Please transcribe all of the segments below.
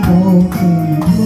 복음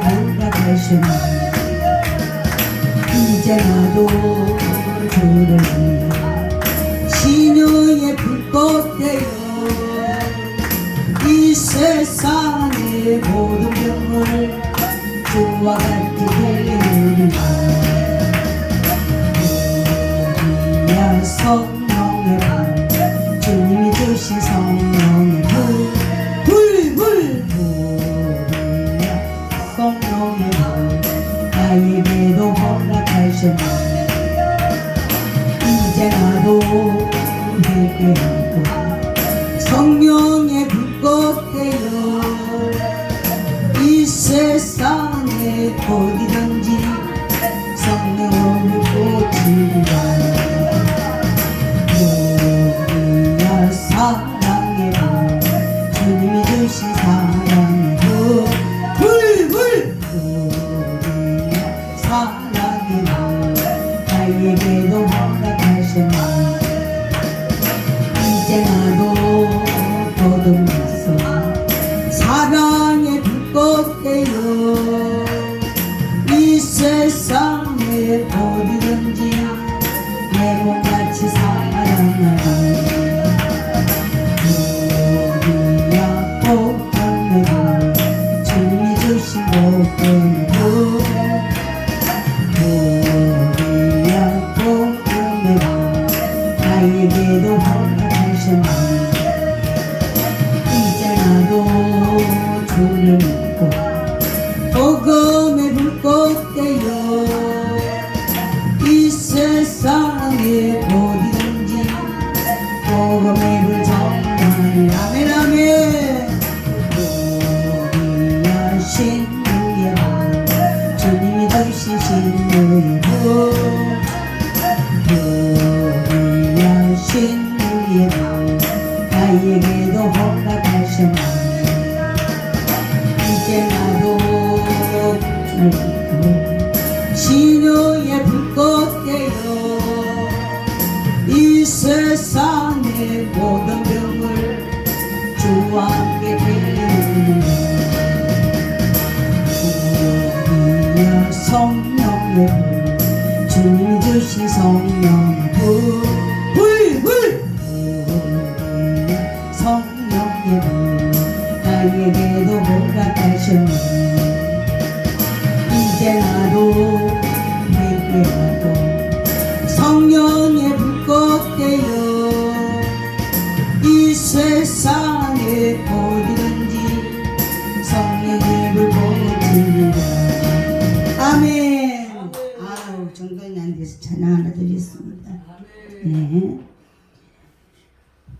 허락하시니 이제 나도 주를 위해 신유의 불꽃 되어 이 세상의 모든 병을 주와 같이 되리라 우리야 회개하고 성령의 불꽃 되어 이 세상에 어디든지 성령을 꽂히리라 우리야 사랑의 불 주님이 주신 사랑의 불 불불 우리야 사랑의 불 나에게도 허락하셨네 신부야 주님이 주신 불 우리야 불 나에게도 허락하셨네 이제 나도 믿고 신유의 불꽃 되어 이 세상의 모든 주님이 주신 성령의 불불불 성령의 불 나에게도 허락하셨네 이제 나도 회개하고 성령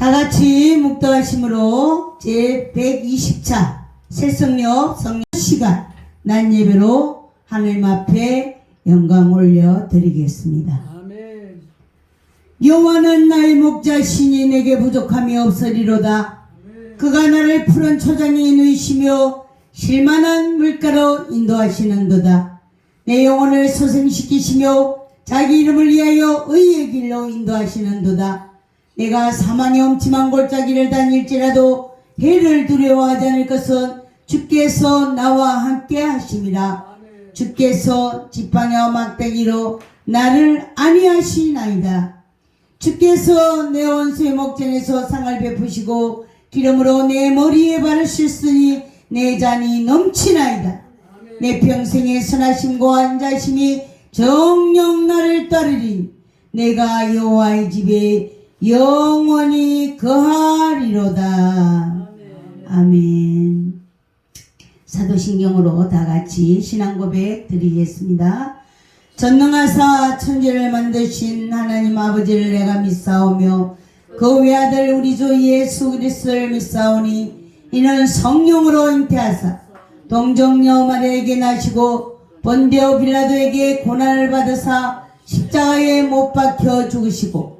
다 같이 묵도하심으로 제 120차 새성역 성령 시간 난 예배로 하늘님 앞에 영광 올려 드리겠습니다. 아멘. 여호와는 나의 목자시니 내게 부족함이 없으리로다. 그가 나를 푸른 초장에 누이시며 실만한 물가로 인도하시는도다. 내 영혼을 소생시키시며 자기 이름을 위하여 의의 길로 인도하시는도다. 내가 사망의 엄침한 골짜기를 다닐지라도 해를 두려워하지 않을 것은 주께서 나와 함께 하심이라. 주께서 지팡이와 막대기로 나를 안위하시나이다. 주께서 내 원수의 목전에서 상을 베푸시고 기름으로 내 머리에 바르셨으니 내 잔이 넘치나이다. 내 평생의 선하심과 안자심이 정령 나를 따르리. 내가 여호와의 집에 영원히 거하리로다. 아멘. 사도신경으로 다 같이 신앙 고백 드리겠습니다. 전능하사 천지를 만드신 하나님 아버지를 내가 믿사오며 그 외아들 우리 주 예수 그리스도를 믿사오니 이는 성령으로 잉태하사 동정녀 마리에게 나시고 본데오 빌라도에게 고난을 받으사 십자가에 못 박혀 죽으시고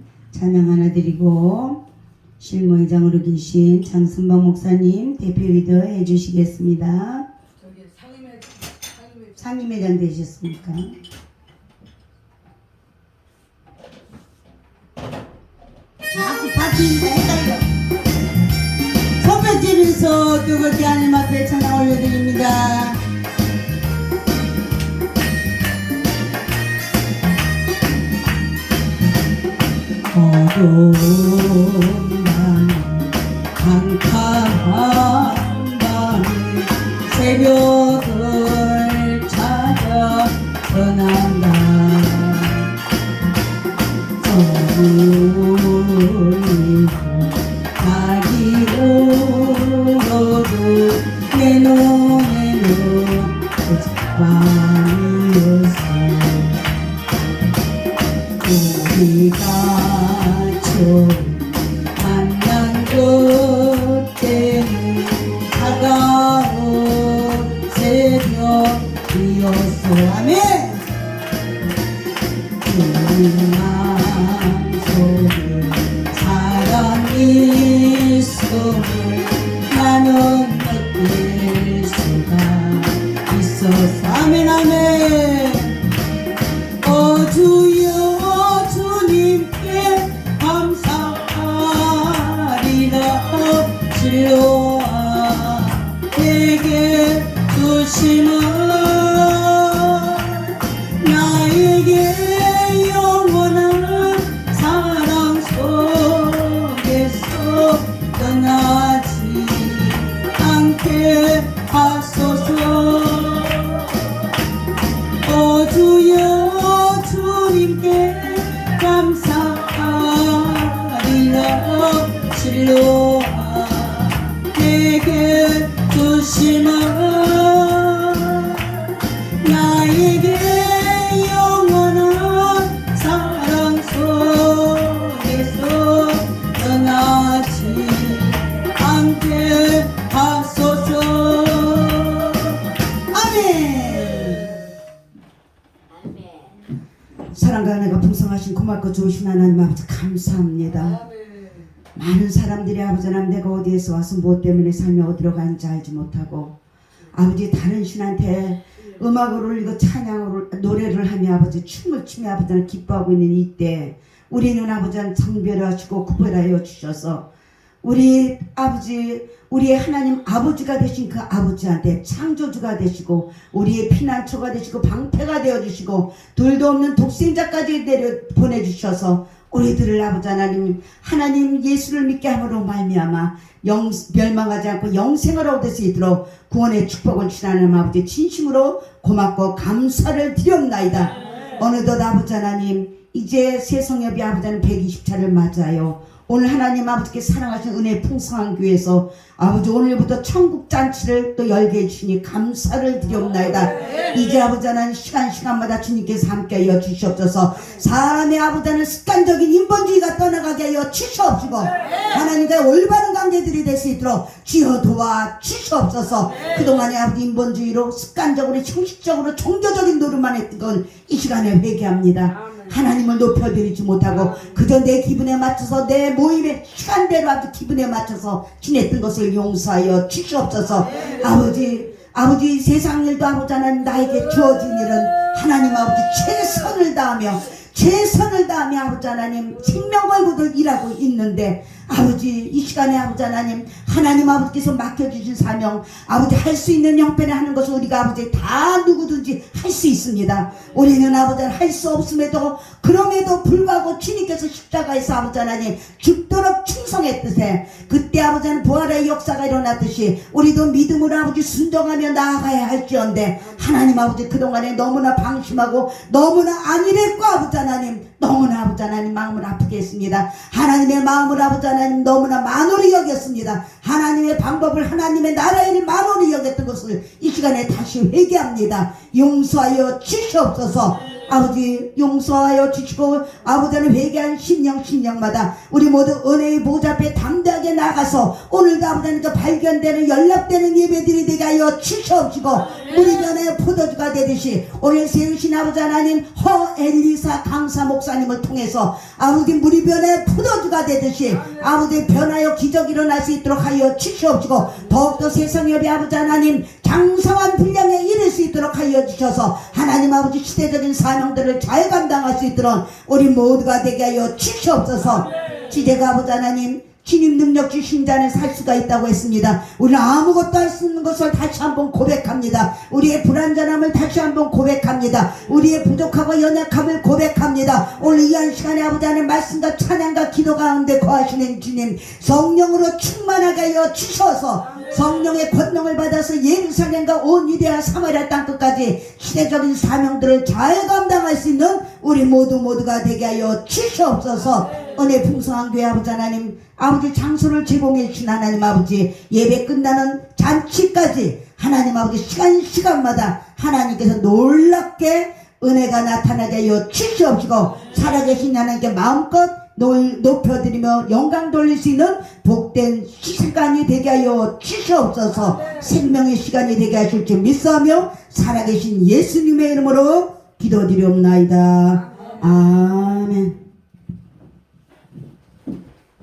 찬양 하나 드리고 실무회장으로 계신 장순방 목사님 대표 위도 해주시겠습니다 저기 상임회 상임회 상임회장 되셨습니까? 자꾸 파티인데 헷갈려. 선배 집에서 뜨겁게 하나님 앞에 찬양 올려드립니다. 어 나 고맙고 좋으신 하나님 아버지 감사합니다. 많은 사람들이 아버지 하나님 내가 어디에서 와서 무엇 때문에 삶이 어디로 가는지 알지 못하고 아버지 다른 신한테 음악을 올리고 찬양을 노래를 하며 아버지 춤을 추며 아버지 하나님 기뻐하고 있는 이때 우리는 아버지 하나님 성별하시고 구별하여 주셔서 우리 아버지 우리의 하나님 아버지가 되신 그 아버지한테 창조주가 되시고 우리의 피난처가 되시고 방패가 되어 주시고 둘도 없는 독생자까지 내려 보내주셔서 우리들을 아버지 하나님 하나님 예수를 믿게 함으로 말미암아 영 멸망하지 않고 영생을 얻을 수 있도록 구원의 축복을 주시는 아버지 진심으로 고맙고 감사를 드렸나이다. 어느덧 아버지 하나님 이제 세성엽이 아버지 하나님 120차를 맞아요. 오늘 하나님 아버지께 사랑하신 은혜 풍성한 교회에서 아버지 오늘부터 천국 잔치를 또 열게 해주시니 감사를 드리옵나이다. 이제 아버지 하나님 시간 시간마다 주님께서 함께 하여 주시옵소서 사람의 아버지 하나님 습관적인 인본주의가 떠나가게 하여 주시옵시고 하나님과 올바른 관계들이 될 수 있도록 주여 도와 주시옵소서 그동안의 아버지 인본주의로 습관적으로 형식적으로 종교적인 노릇만 했던 건 이 시간에 회개합니다. 하나님을 높여드리지 못하고 그저 내 기분에 맞춰서 내 모임의 시간대로 아주 기분에 맞춰서 지냈던 것을 용서하여 주시옵소서. 아버지 아버지 세상 일도 아버지 하나님 나에게 주어진 일은 하나님 아버지 최선을 다하며 최선을 다하며 아버지 하나님 생명 걸고들 일하고 있는데 아버지 이 시간에 아버지 하나님 하나님 아버지께서 맡겨주신 사명 아버지 할 수 있는 형편에 하는 것을 우리가 아버지 다 누구든지 할 수 있습니다. 우리는 아버지 할 수 없음에도 그럼에도 불구하고 주님께서 십자가에서 아버지 하나님 죽도록 충성했듯이 그때 아버지는 부활의 역사가 일어났듯이 우리도 믿음으로 아버지 순종하며 나아가야 할지언데 하나님 아버지 그동안에 너무나 방심하고 너무나 안일했고 아버지 하나님 너무나 아버지 하나님 마음을 아프게 했습니다. 하나님의 마음을 아버지 하나님 너무나 만홀히 여겼습니다. 하나님의 방법을 하나님의 일 만홀히 여겼던 것을 이 시간에 다시 회개합니다. 용서하여 주시옵소서. 아버지 용서하여 주시고 아버지는 회개한 심령 심령마다 우리 모두 은혜의 보좌 앞에 담대하게 나가서 오늘도 아버지는 그 발견되는 연락되는 예배들이 되게 하여 주시옵시고 우리 변의 포도주가 되듯이 오늘 세우신 아버지 하나님 허 엘리사 강사 목사님을 통해서 아버지 우리 변의 포도주가 되듯이 아버지 변하여 기적이 일어날 수 있도록 하여 주시옵시고 더욱더 세상 여비 아버지 하나님 장성한 분량에 이를 수 있도록 하여 주셔서 하나님 아버지 시대적인 사명들을 잘 감당할 수 있도록 우리 모두가 되게 하여 주시옵소서. 지대가 아버지 하나님 주님 능력 주신 자는 살 수가 있다고 했습니다. 우리는 아무것도 할수 없는 것을 다시 한번 고백합니다. 우리의 불완전함을 다시 한번 고백합니다. 우리의 부족하고 연약함을 고백합니다. 오늘 이 한 시간에 아버지 하나님 말씀과 찬양과 기도 가운데 거하시는 주님 성령으로 충만하게 하여 주셔서 성령의 권능을 받아서 예루살렘과 온 유대와 사마리아 땅 끝까지 시대적인 사명들을 잘 감당할 수 있는 우리 모두 모두가 되게 하여 주시옵소서. 은혜 풍성한 교회 아버지 하나님 아버지 장소를 제공해 주신 하나님 아버지 예배 끝나는 잔치까지 하나님 아버지 시간 시간마다 하나님께서 놀랍게 은혜가 나타나게 하여 주시옵시고 살아계신 하나님께 마음껏 놀- 높여드리며 영광 돌릴 수 있는 복된 시간이 되게 하여 주시옵소서. 생명의 시간이 되게 하실 줄 믿사하며 살아계신 예수님의 이름으로 기도드리옵나이다. 아멘.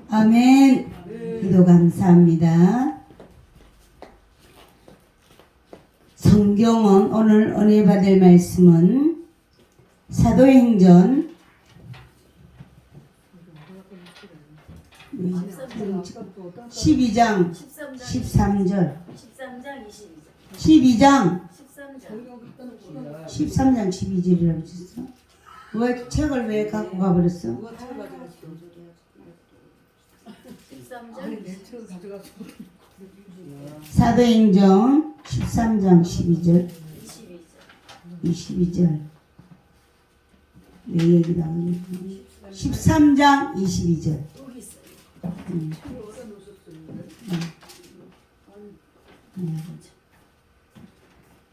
아멘. 기도 감사합니다. 성경은 오늘 은혜 받을 말씀은 사도행전 12장 13장 13절 13장 22절 12장 13장 13장 12절이라고 했어 왜 책을 왜 갖고 가버렸어? 누가 책을 가져갔어? 13장 아니 내 책을 가져갔어. 사도행전 13장 12절 22절 22절 내안 해. 13장 22절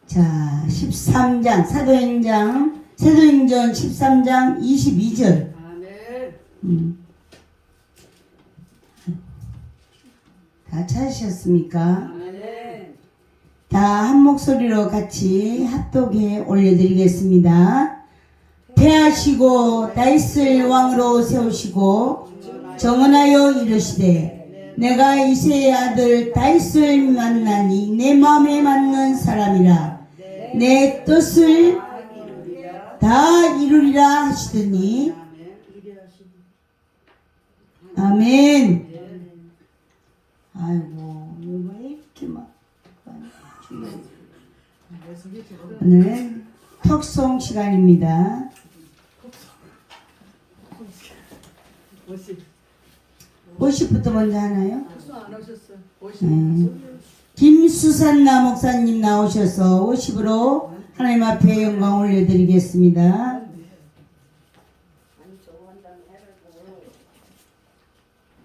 자 13장 사도행전 사도행전 13장 22절 아멘. 음. 다 찾으셨습니까? 다 한 목소리로 같이 합독해 올려드리겠습니다. 태하시고 다윗을 왕으로 세우시고 정언하여 이르시되 내가 이세의 아들 다윗을 만나니 내 마음에 맞는 사람이라. 내 뜻을 다 이루리라 하시더니. 아멘. 아이고 왜 이렇게 막 오늘 톡송 시간입니다. 오십. 50부터 먼저 하나요? 안 오셨어. 오십. 네. 김수산나 목사님 나오셔서 50으로 하나님 앞에 영광 올려드리겠습니다.